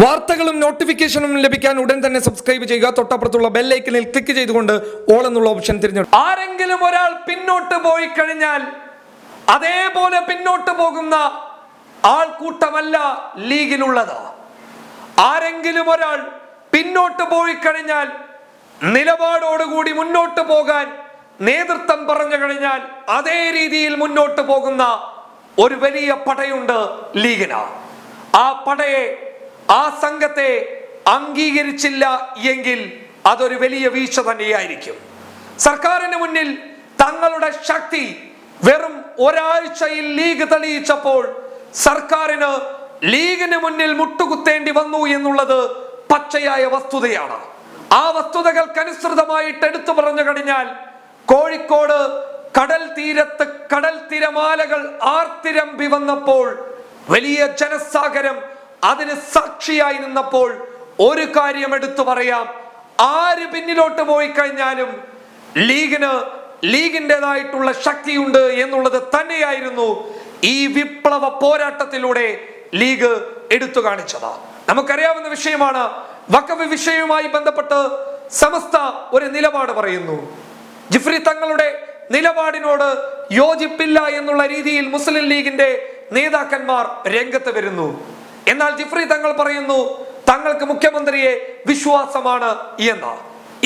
വാർത്തകളും നോട്ടിഫിക്കേഷനും ലഭിക്കാൻ ഉടൻ തന്നെ സബ്സ്ക്രൈബ് ചെയ്യുക. തൊട്ടപ്പുറത്തുള്ള ബെല്ലൈക്കനിൽ ക്ലിക്ക് ചെയ്തുകൊണ്ട് ഓൾ എന്നുള്ള ഓപ്ഷൻ തിരഞ്ഞെടുക്കും ആരെങ്കിലും ഒരാൾ പിന്നോട്ട് പോയി കഴിഞ്ഞാൽ അതേപോലെ പിന്നോട്ട് പോകുന്ന ആൾക്കൂട്ടമല്ല ലീഗിലുള്ളത്. ആരെങ്കിലും ഒരാൾ പിന്നോട്ട് പോയി കഴിഞ്ഞാൽ നിലപാടോടുകൂടി മുന്നോട്ട് പോകാൻ നേതൃത്വം പറഞ്ഞു കഴിഞ്ഞാൽ അതേ രീതിയിൽ മുന്നോട്ട് പോകുന്ന ഒരു വലിയ പടയുണ്ട് ലീഗിന്. ആ പടയെ ആ സംഘത്തെ അംഗീകരിച്ചില്ല എങ്കിൽ അതൊരു വലിയ വീഴ്ച തന്നെയായിരിക്കും. സർക്കാരിന് മുന്നിൽ തങ്ങളുടെ ശക്തി വെറും ഒരാഴ്ചയിൽ ലീഗ് തെളിയിച്ചപ്പോൾ സർക്കാരിന് ലീഗിന് മുന്നിൽ മുട്ടുകുത്തേണ്ടി വന്നു എന്നുള്ളത് പച്ചയായ വസ്തുതയാണ്. ആ വസ്തുതകൾക്കനുസൃതമായിട്ട് എടുത്തു പറഞ്ഞു കഴിഞ്ഞാൽ കോഴിക്കോട് കടൽ തീരത്ത് കടൽ തിരമാലകൾ ആർത്തിരമ്പി വന്നപ്പോൾ വലിയ ജനസാഗരം അതിന് സാക്ഷിയായി നിന്നപ്പോൾ ഒരു കാര്യം എടുത്തു പറയാം. ആര് പിന്നിലോട്ട് പോയി കഴിഞ്ഞാലും ലീഗിന് ലീഗിന്റെതായിട്ടുള്ള ശക്തിയുണ്ട് എന്നുള്ളത് തന്നെയായിരുന്നു ഈ വിപ്ലവ പോരാട്ടത്തിലൂടെ ലീഗ് എടുത്തു കാണിച്ചത്. നമുക്കറിയാവുന്ന വിഷയമാണ്. വക്കഫ് വിഷയവുമായി ബന്ധപ്പെട്ട് സമസ്ത ഒരു നിലപാട് പറയുന്നു. ജിഫ്രി തങ്ങളുടെ നിലപാടിനോട് യോജിപ്പില്ല എന്നുള്ള രീതിയിൽ മുസ്ലിം ലീഗിന്റെ നേതാക്കന്മാർ രംഗത്ത് വരുന്നു. എന്നാൽ ജിഫ്രി തങ്ങൾ പറയുന്നു തങ്ങൾക്ക് മുഖ്യമന്ത്രിയെ വിശ്വാസമാണ് എന്ന്.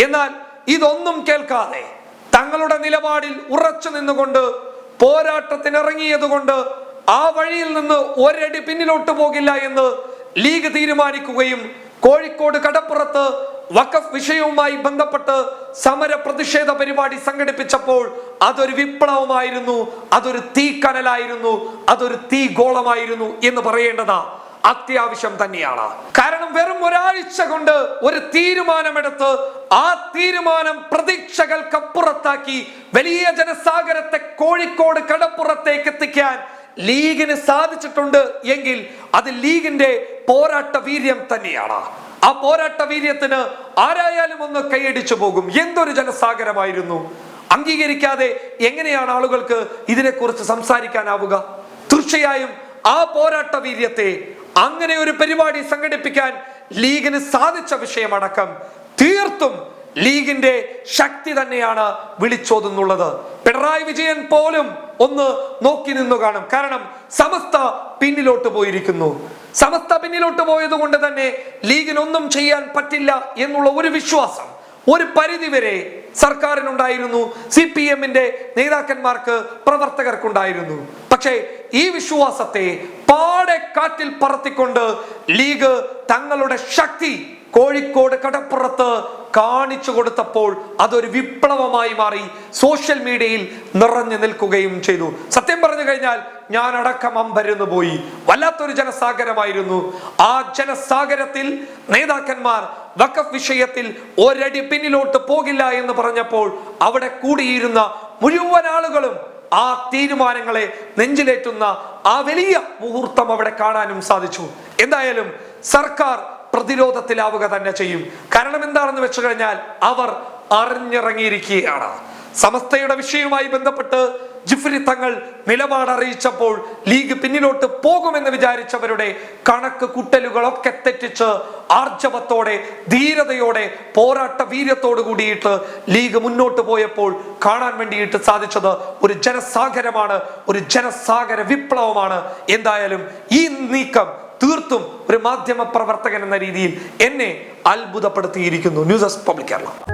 എന്നാൽ ഇതൊന്നും കേൾക്കാതെ തങ്ങളുടെ നിലപാടിൽ ഉറച്ചു നിന്നുകൊണ്ട് പോരാട്ടത്തിനിറങ്ങിയതുകൊണ്ട് ആ വഴിയിൽ നിന്ന് ഒരടി പിന്നിലോട്ട് പോകില്ല എന്ന് ലീഗ് തീരുമാനിക്കുകയും കോഴിക്കോട് കടപ്പുറത്ത് വഖഫ് വിഷയവുമായി ബന്ധപ്പെട്ട് സമര പ്രതിഷേധ പരിപാടി സംഘടിപ്പിച്ചപ്പോൾ അതൊരു വിപ്ലവമായിരുന്നു അതൊരു തീ കനലായിരുന്നു അതൊരു തീ ഗോളമായിരുന്നു എന്ന് പറയേണ്ടതാ. അത്യാവശ്യം തന്നെയാണ്. കാരണം വെറും ഒരാഴ്ച കൊണ്ട് ഒരു തീരുമാനമെടുത്ത് ആ തീരുമാനം പ്രതീക്ഷകൾക്കപ്പുറത്താക്കി വലിയ ജനസാഗരത്തെ കോഴിക്കോട് കടപ്പുറത്തേക്ക് എത്തിക്കാൻ ലീഗിന് സാധിച്ചിട്ടുണ്ട് എങ്കിൽ അത് ലീഗിന്റെ പോരാട്ട വീര്യം തന്നെയാണ്. ആ പോരാട്ട വീര്യത്തിന് ആരായാലും ഒന്ന് കൈയടിച്ചു പോകും. എന്തൊരു ജനസാഗരമായിരുന്നു. അംഗീകരിക്കാതെ എങ്ങനെയാണ് ആളുകൾക്ക് ഇതിനെക്കുറിച്ച് സംസാരിക്കാനാവുക? തീർച്ചയായും ആ പോരാട്ട വീര്യത്തെ അങ്ങനെ ഒരു പരിപാടി സംഘടിപ്പിക്കാൻ ലീഗിന് സാധിച്ച വിഷയമടക്കം തീർത്തും ലീഗിന്റെ ശക്തി തന്നെയാണ് വിളിച്ചോതുന്നുള്ളത്. പിണറായി വിജയൻ പോലും ഒന്ന് നോക്കി നിന്നു കാണും. കാരണം സമസ്ത പിന്നിലോട്ട് പോയിരിക്കുന്നു. സമസ്ത പിന്നിലോട്ട് പോയത് കൊണ്ട് തന്നെ ലീഗിനൊന്നും ചെയ്യാൻ പറ്റില്ല എന്നുള്ള ഒരു വിശ്വാസം ഒരു പരിധിവരെ സർക്കാരിനുണ്ടായിരുന്നു. സി പി എമ്മിന്റെ നേതാക്കന്മാർക്ക് പ്രവർത്തകർക്കുണ്ടായിരുന്നു. പക്ഷേ ഈ വിശ്വാസത്തെ പാടെ കാറ്റിൽ പറത്തിക്കൊണ്ട് ലീഗ് തങ്ങളുടെ ശക്തി കോഴിക്കോട് കടപ്പുറത്ത് കാണിച്ചു കൊടുത്തപ്പോൾ അതൊരു വിപ്ലവമായി മാറി സോഷ്യൽ മീഡിയയിൽ നിറഞ്ഞു നിൽക്കുകയും ചെയ്തു. സത്യം പറഞ്ഞു കഴിഞ്ഞാൽ ഞാൻ അടക്കം അമ്പരന്ന് പോയി. വല്ലാത്തൊരു ജനസാഗരമായിരുന്നു. ആ ജനസാഗരത്തിൽ നേതാക്കന്മാർ വഖഫ് വിഷയത്തിൽ ഒരടി പിന്നിലോട്ട് പോകില്ല എന്ന് പറഞ്ഞപ്പോൾ അവിടെ കൂടിയിരുന്ന മുഴുവൻ ആളുകളും ആ തീരുമാനങ്ങളെ നെഞ്ചിലേറ്റുന്ന ആ വലിയ മുഹൂർത്തം അവിടെ കാണാനും സാധിച്ചു. എന്തായാലും സർക്കാർ പ്രതിരോധത്തിലാവുക തന്നെ ചെയ്യും. കാരണം എന്താണെന്ന് വെച്ചു കഴിഞ്ഞാൽ അവർ അറിഞ്ഞിറങ്ങിയിരിക്കുകയാണ്. സമസ്തയുടെ വിഷയവുമായി ബന്ധപ്പെട്ട് ജിഫ്രി തങ്ങൾ നിലപാട് അറിയിച്ചപ്പോൾ ലീഗ് പിന്നിലോട്ട് പോകുമെന്ന് വിചാരിച്ചവരുടെ കണക്ക് കുട്ടലുകളൊക്കെ തെറ്റിച്ച് ആർജവത്തോടെ ധീരതയോടെ പോരാട്ട വീര്യത്തോടു കൂടിയിട്ട് ലീഗ് മുന്നോട്ട് പോയപ്പോൾ കാണാൻ വേണ്ടിയിട്ട് സാധിച്ചത് ഒരു ജനസാഗരമാണ് ഒരു ജനസാഗര വിപ്ലവമാണ്. എന്തായാലും ഈ നീക്കം തീർത്തും ഒരു മാധ്യമ പ്രവർത്തകൻ എന്ന രീതിയിൽ എന്നെ അത്ഭുതപ്പെടുത്തിയിരിക്കുന്നു. News public Kerala.